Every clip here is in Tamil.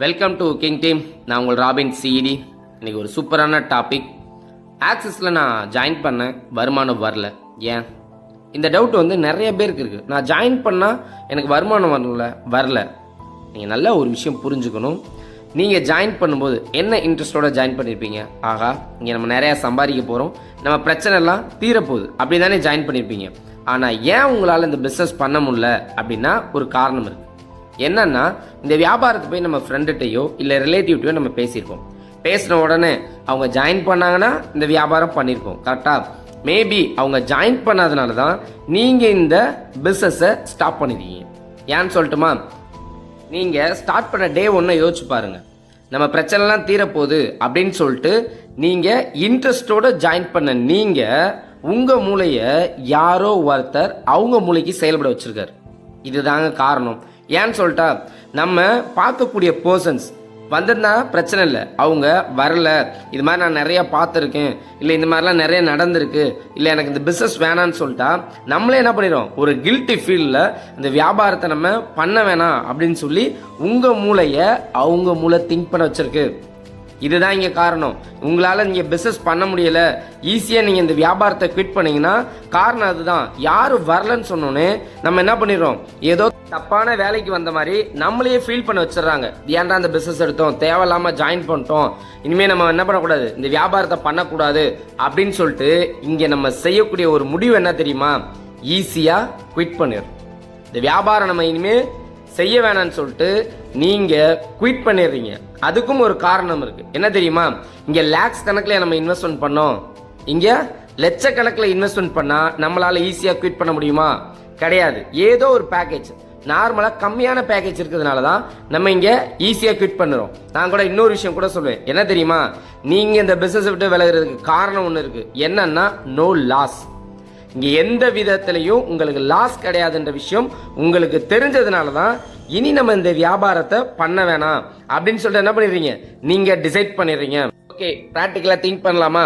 வெல்கம் டு கிங் டீம் நான் உங்கள் ராபின் சிஇடி இன்னைக்கு ஒரு சூப்பரான டாபிக் ஆக்சிஸில் நான் ஜாயின் பண்ணேன். வருமானம் வரல. ஏன்? இந்த டவுட் வந்து நிறைய பேருக்கு இருக்குது நான் ஜாயின் பண்ணால் எனக்கு வருமானம் வரல வரல. நீங்கள் நல்ல ஒரு விஷயம் புரிஞ்சுக்கணும். நீங்கள் ஜாயின் பண்ணும்போது என்ன இன்ட்ரெஸ்ட்டோட ஜாயின் பண்ணியிருப்பீங்க ஆகா இங்கே நம்ம நிறையா சம்பாதிக்க போகிறோம் நம்ம பிரச்சனை எல்லாம் தீரப்போகுது. அப்படி தானே ஜாயின் பண்ணியிருப்பீங்க ஆனால் ஏன் உங்களால் இந்த பிஸ்னஸ் பண்ண முடியல? அப்படின்னா ஒரு காரணம் இருக்குது என்னன்னா இந்த வியாபாரத்தை போய் நம்ம ஃப்ரெண்டுகிட்டையோ இல்லை ரிலேட்டிவ்ட்டையோ நம்ம பேசியிருப்போம். பேசின உடனே அவங்க ஜாயின் பண்ணாங்கன்னா இந்த வியாபாரம் பண்ணியிருப்போம். கரெக்டாக மேபி அவங்க ஜாயின் பண்ணாதனால தான் நீங்கள் இந்த பிஸ்னஸை ஸ்டாப் பண்ணிருக்கீங்க. ஏன்னு சொல்லட்டுமா? நீங்கள் ஸ்டார்ட் பண்ண டே ஒன்று யோசிச்சு பாருங்கள் நம்ம பிரச்சனைலாம் தீரப்போகுது அப்படின்னு சொல்லிட்டு நீங்கள் இன்ட்ரெஸ்டோடு ஜாயின் பண்ண நீங்கள் உங்கள் மூளையை யாரோ ஒருத்தர் அவங்க மூளைக்கு செயல்பட வச்சுருக்காரு. இதுதாங்க காரணம். ஏன்னு சொல்லிட்டா நம்ம பார்க்கக்கூடிய பர்சன்ஸ் வந்திருந்தா பிரச்சனை இல்லை. அவங்க வரல. இது மாதிரி நான் நிறைய பார்த்துருக்கேன். இல்லை இந்த மாதிரிலாம் நிறைய நடந்திருக்கு. இல்லை எனக்கு இந்த பிஸ்னஸ் வேணான்னு சொல்லிட்டா நம்மளே என்ன பண்ணிடுறோம்? ஒரு கில்ட்டி ஃபீல்டில் இந்த வியாபாரத்தை நம்ம பண்ண வேணாம் அப்படின்னு சொல்லி உங்கள் மூளையை அவங்க மூளை திங்க் பண்ண வச்சுருக்கு. இதுதான் இங்கே காரணம். உங்களால் நீங்கள் பிஸ்னஸ் பண்ண முடியல. ஈஸியாக நீங்கள் இந்த வியாபாரத்தை குவிட் பண்ணீங்கன்னா காரணம் அதுதான். யார் வரலன்னு சொன்னோன்னே நம்ம என்ன பண்ணிடுறோம்? ஏதோ தப்பான வேலைக்கு வந்த மாதிரி நம்மளையே ஃபீல் பண்ண வச்சிடுறாங்க. ஏன்டா அந்த பிஸ்னஸ் எடுத்தோம்? தேவையில்லாமல் ஜாயின் பண்ணிட்டோம். இனிமேல் நம்ம என்ன பண்ணக்கூடாது? இந்த வியாபாரத்தை பண்ணக்கூடாது. அப்படின்னு சொல்லிட்டு இங்கே நம்ம செய்யக்கூடிய ஒரு முடிவு என்ன தெரியுமா? ஈஸியாக குவிட் பண்ணிடுறோம். இந்த வியாபாரம் நம்ம இனிமேல் செய்ய வேணாம்னு சொல்லிட்டு நீங்கள் குயிட் பண்ணிடுறீங்க. அதுக்கும் ஒரு காரணம் இருக்கு. என்ன தெரியுமா? இங்க லேக்ஸ் கணக்குல நம்ம இன்வெஸ்ட்மெண்ட் பண்ணோம். இங்க லட்சக்கணக்கில் இன்வெஸ்ட்மெண்ட் பண்ணால் நம்மளால் ஈஸியாக குவிட் பண்ண முடியுமா? கிடையாது. ஏதோ ஒரு பேக்கேஜ் நார்மலாக கம்மியான பேக்கேஜ் இருக்கிறதுனால தான் நம்ம இங்கே ஈஸியாக குவிட் பண்ணுறோம். நான் கூட இன்னொரு விஷயம் கூட சொல்லுவேன் என்ன தெரியுமா? நீங்கள் இந்த பிஸ்னஸ் விட்டு விலகிறதுக்கு காரணம் ஒன்று இருக்குது என்னன்னா நோ லாஸ் இங்கே எந்த விதத்துலையும் உங்களுக்கு லாஸ் கிடையாதுன்ற விஷயம் உங்களுக்கு தெரிஞ்சதுனால தான் இனி நம்ம இந்த வியாபாரத்தை பண்ண வேணாம். அப்படின்னு சொல்லிட்டு என்ன பண்ணிடுறீங்க? நீங்க டிசைட் பண்ணிடுறீங்க. ஓகே ப்ராக்டிக்கலாக திங்க் பண்ணலாமா?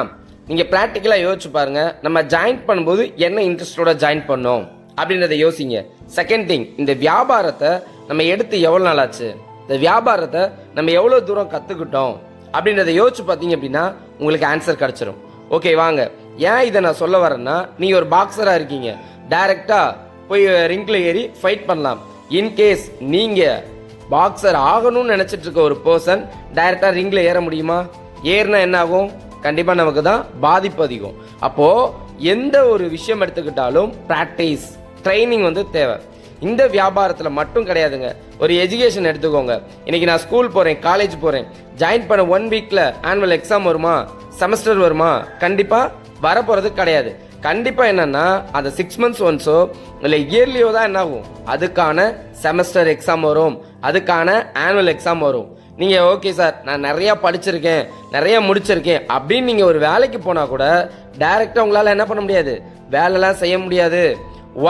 நீங்க ப்ராக்டிக்கலாக யோசிச்சு பாருங்க. நம்ம ஜாயின் பண்ணும்போது என்ன இன்ட்ரெஸ்டோட ஜாயின் பண்ணோம்? அப்படின்றத யோசிங்க. செகண்ட் திங் இந்த வியாபாரத்தை நம்ம எடுத்து எவ்வளோ நாள் ஆச்சு? இந்த வியாபாரத்தை நம்ம எவ்வளோ தூரம் கற்றுக்கிட்டோம் அப்படின்றத யோசிச்சு பார்த்தீங்க அப்படின்னா உங்களுக்கு ஆன்சர் கிடச்சிரும். ஓகே வாங்க. ஏன் இதை நான் சொல்ல வரேன்னா நீங்கள் ஒரு பாக்ஸராக இருக்கீங்க. டைரெக்டாக போய் ரிங்கில் ஏறி ஃபைட் பண்ணலாம். இன்கேஸ் நீங்க பாக்ஸர் ஆகணும்னு நினைச்சிட்டு இருக்க ஒரு பர்சன் டைரக்டா ரிங்கில் ஏற முடியுமா? ஏறினா என்ன ஆகும் கண்டிப்பா நமக்கு தான் பாதிப்பு அதிகம். அப்போ எந்த ஒரு விஷயம் எடுத்துக்கிட்டாலும் ப்ராக்டிஸ் ட்ரைனிங் வந்து தேவை. இந்த வியாபாரத்தில் மட்டும் கிடையாதுங்க. ஒரு எஜுகேஷன் எடுத்துக்கோங்க. இன்னைக்கு நான் ஸ்கூல் போகிறேன் காலேஜ் போகிறேன் ஜாயின் பண்ண ஒன் வீக்கில் ஆனுவல் எக்ஸாம் வருமா? செமஸ்டர் வருமா? கண்டிப்பாக வரப்போகிறது கிடையாது. கண்டிப்பாக என்னென்னா அந்த சிக்ஸ் மந்த்ஸ் ஒன்ஸோ இல்லை இயர்லியோ தான் என்ன ஆகும்? அதுக்கான செமஸ்டர் எக்ஸாம் வரும். அதுக்கான ஆனுவல் எக்ஸாம் வரும். நீங்கள் ஓகே சார் நான் நிறையா படிச்சிருக்கேன் நிறையா முடிச்சிருக்கேன் அப்படின்னு நீங்கள் ஒரு வேலைக்கு போனால் கூட டைரெக்டாக உங்களால் என்ன பண்ண முடியாது? வேலைலாம் செய்ய முடியாது.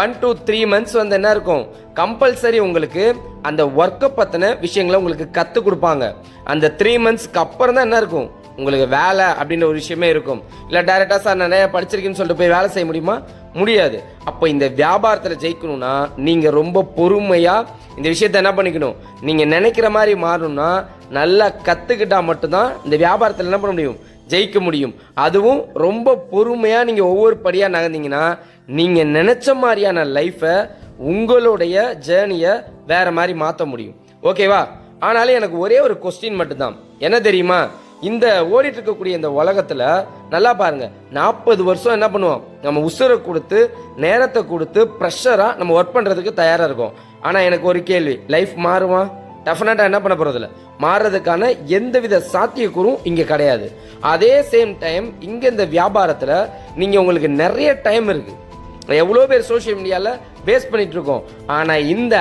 ஒன் டூ த்ரீ மந்த்ஸ் வந்து என்ன இருக்கும்? கம்பல்சரி உங்களுக்கு அந்த ஒர்க்கை பற்றின விஷயங்களை உங்களுக்கு கற்றுக் கொடுப்பாங்க. அந்த த்ரீ மந்த்ஸ்க்கு அப்புறம் தான் என்ன இருக்கும்? உங்களுக்கு வேலை அப்படின்ற ஒரு விஷயமே இருக்கும். இல்லை டைரெக்டாக சார் நிறைய படிச்சிருக்கேன்னு சொல்லிட்டு போய் வேலை செய்ய முடியுமா? முடியாது. அப்போ இந்த வியாபாரத்தில் ஜெயிக்கணும்னா நீங்கள் ரொம்ப பொறுமையாக இந்த விஷயத்த என்ன பண்ணிக்கணும்? நீங்கள் நினைக்கிற மாதிரி மாறணும்னா நல்லா கற்றுக்கிட்டால் மட்டும்தான் இந்த வியாபாரத்தில் என்ன பண்ண முடியும்? ஜெயிக்க முடியும். அதுவும் ரொம்ப பொறுமையாக நீங்கள் ஒவ்வொரு படியாக நகர்ந்தீங்கன்னா நீங்கள் நினச்ச மாதிரியான லைஃப்பை உங்களுடைய ஜேர்னியை வேறு மாதிரி மாற்ற முடியும். ஓகேவா ஆனாலும் எனக்கு ஒரே ஒரு கொஸ்டின் மட்டும்தான். என்ன தெரியுமா? இந்த ஓடிட்டு இருக்கக்கூடிய இந்த உலகத்துல நல்லா பாருங்க நாற்பது வருஷம் என்ன பண்ணுவோம்? நம்ம உசுரை கொடுத்து நேரத்தை கொடுத்து ப்ரெஷரா நம்ம ஒர்க் பண்றதுக்கு தயாரா இருக்கும். ஆனா எனக்கு ஒரு கேள்வி லைஃப் மாறுமா? டெஃபினட்டாக என்ன பண்ண போறதில்ல மாறுறதுக்கான எந்தவித சாத்தியக்கூறும் இங்கே கிடையாது. அதே சேம் டைம் இங்கே இந்த வியாபாரத்தில் நீங்கள் உங்களுக்கு நிறைய டைம் இருக்குது எவ்வளோ பேர் சோஷியல் மீடியாவில் வேஸ்ட் பண்ணிகிட்ருக்கோம் ஆனால் இந்த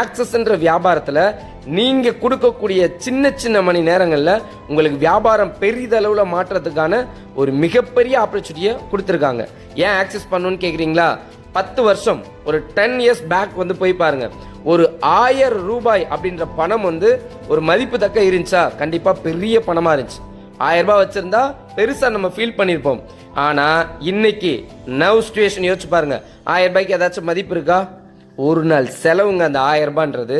ஆக்சஸ்ன்ற வியாபாரத்தில் நீங்கள் கொடுக்கக்கூடிய சின்ன சின்ன மணி நேரங்களில் உங்களுக்கு வியாபாரம் பெரிதளவில் மாற்றுறதுக்கான ஒரு மிகப்பெரிய ஆப்பர்ச்சுனிட்டியை கொடுத்துருக்காங்க. ஏன் ஆக்சஸ் பண்ணணும்னு கேட்குறீங்களா பத்து வருஷம் ஒரு டென் இயர்ஸ் பேக் வந்து போய் பாருங்க. ஒரு ஆயிரம் ரூபாய் அப்படின்ற பணம் வந்து ஒரு மதிப்பு தக்க இருந்துச்சா? கண்டிப்பாக பெரிய பணமாக இருந்துச்சு. ஆயிரம் ரூபாய் வச்சுருந்தா பெருசாக நம்ம ஃபீல் பண்ணியிருப்போம் ஆனால் இன்னைக்கு நவ் சுச்சுவேஷன் யோசிச்சு பாருங்க. ஆயிரம் ரூபாய்க்கு ஏதாச்சும் மதிப்பு இருக்கா? ஒரு நாள் செலவுங்க அந்த ஆயிரம் ரூபான்றது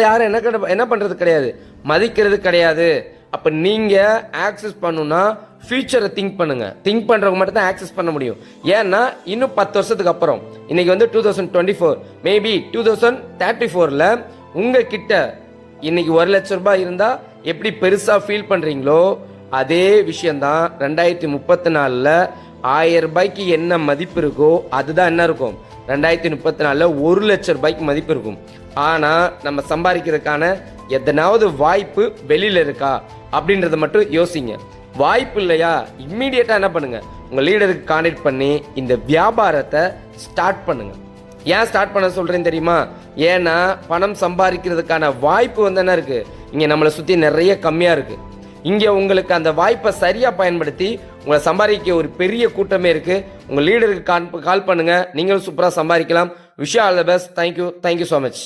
யாரும் என்ன கட- என்ன பண்ணுறது கிடையாது. மதிக்கிறது கிடையாது. அப்போ நீங்கள் ஆக்சஸ் பண்ணுன்னா ஃபியூச்சரை திங்க் பண்ணுங்க. திங்க் பண்ணுறவங்க மட்டும் தான் ஆக்சஸ் பண்ண முடியும். ஏன்னா இன்னும் பத்து வருஷத்துக்கு அப்புறம். இன்னைக்கு வந்து two thousand twenty four maybe two thousand thirty ஃபோரில் உங்ககிட்ட இன்னைக்கு ஒரு லட்ச ரூபாய் இருந்தால் எப்படி பெருசாக ஃபீல் பண்ணுறீங்களோ அதே விஷயந்தான் ரெண்டாயிரத்தி முப்பத்தி நாலில் ஆயிரம் ரூபாய்க்கு என்ன மதிப்பு இருக்கோ அதுதான் என்ன இருக்கும்? ரெண்டாயிரத்தி முப்பத்தி நாலில் ஒரு லட்சம் ரூபாய்க்கு மதிப்பு இருக்கும். ஆனால் நம்ம சம்பாதிக்கிறதுக்கான எதனாவது வாய்ப்பு வெளியில் இருக்கா? அப்படின்றத மட்டும் யோசிங்க. வாய்ப்பு இல்லையா? இம்மீடியட்டாக என்ன பண்ணுங்க? உங்கள் லீடருக்கு கான்டெக்ட் பண்ணி இந்த வியாபாரத்தை ஸ்டார்ட் பண்ணுங்க. ஏன் ஸ்டார்ட் பண்ண சொல்கிறேன் தெரியுமா? ஏன்னா பணம் சம்பாதிக்கிறதுக்கான வாய்ப்பு வந்து என்ன இருக்குது இங்கே நம்மளை சுற்றி நிறைய கம்மியாக இருக்குது இங்கே உங்களுக்கு அந்த வாய்ப்பை சரியாக பயன்படுத்தி உங்களை சம்பாதிக்க ஒரு பெரிய கூட்டமே இருக்கு. உங்கள் லீடருக்கு கால் கால் பண்ணுங்கள் நீங்களும் சூப்பராக சம்பாதிக்கலாம். விஷயம் all the best thank you thank you so much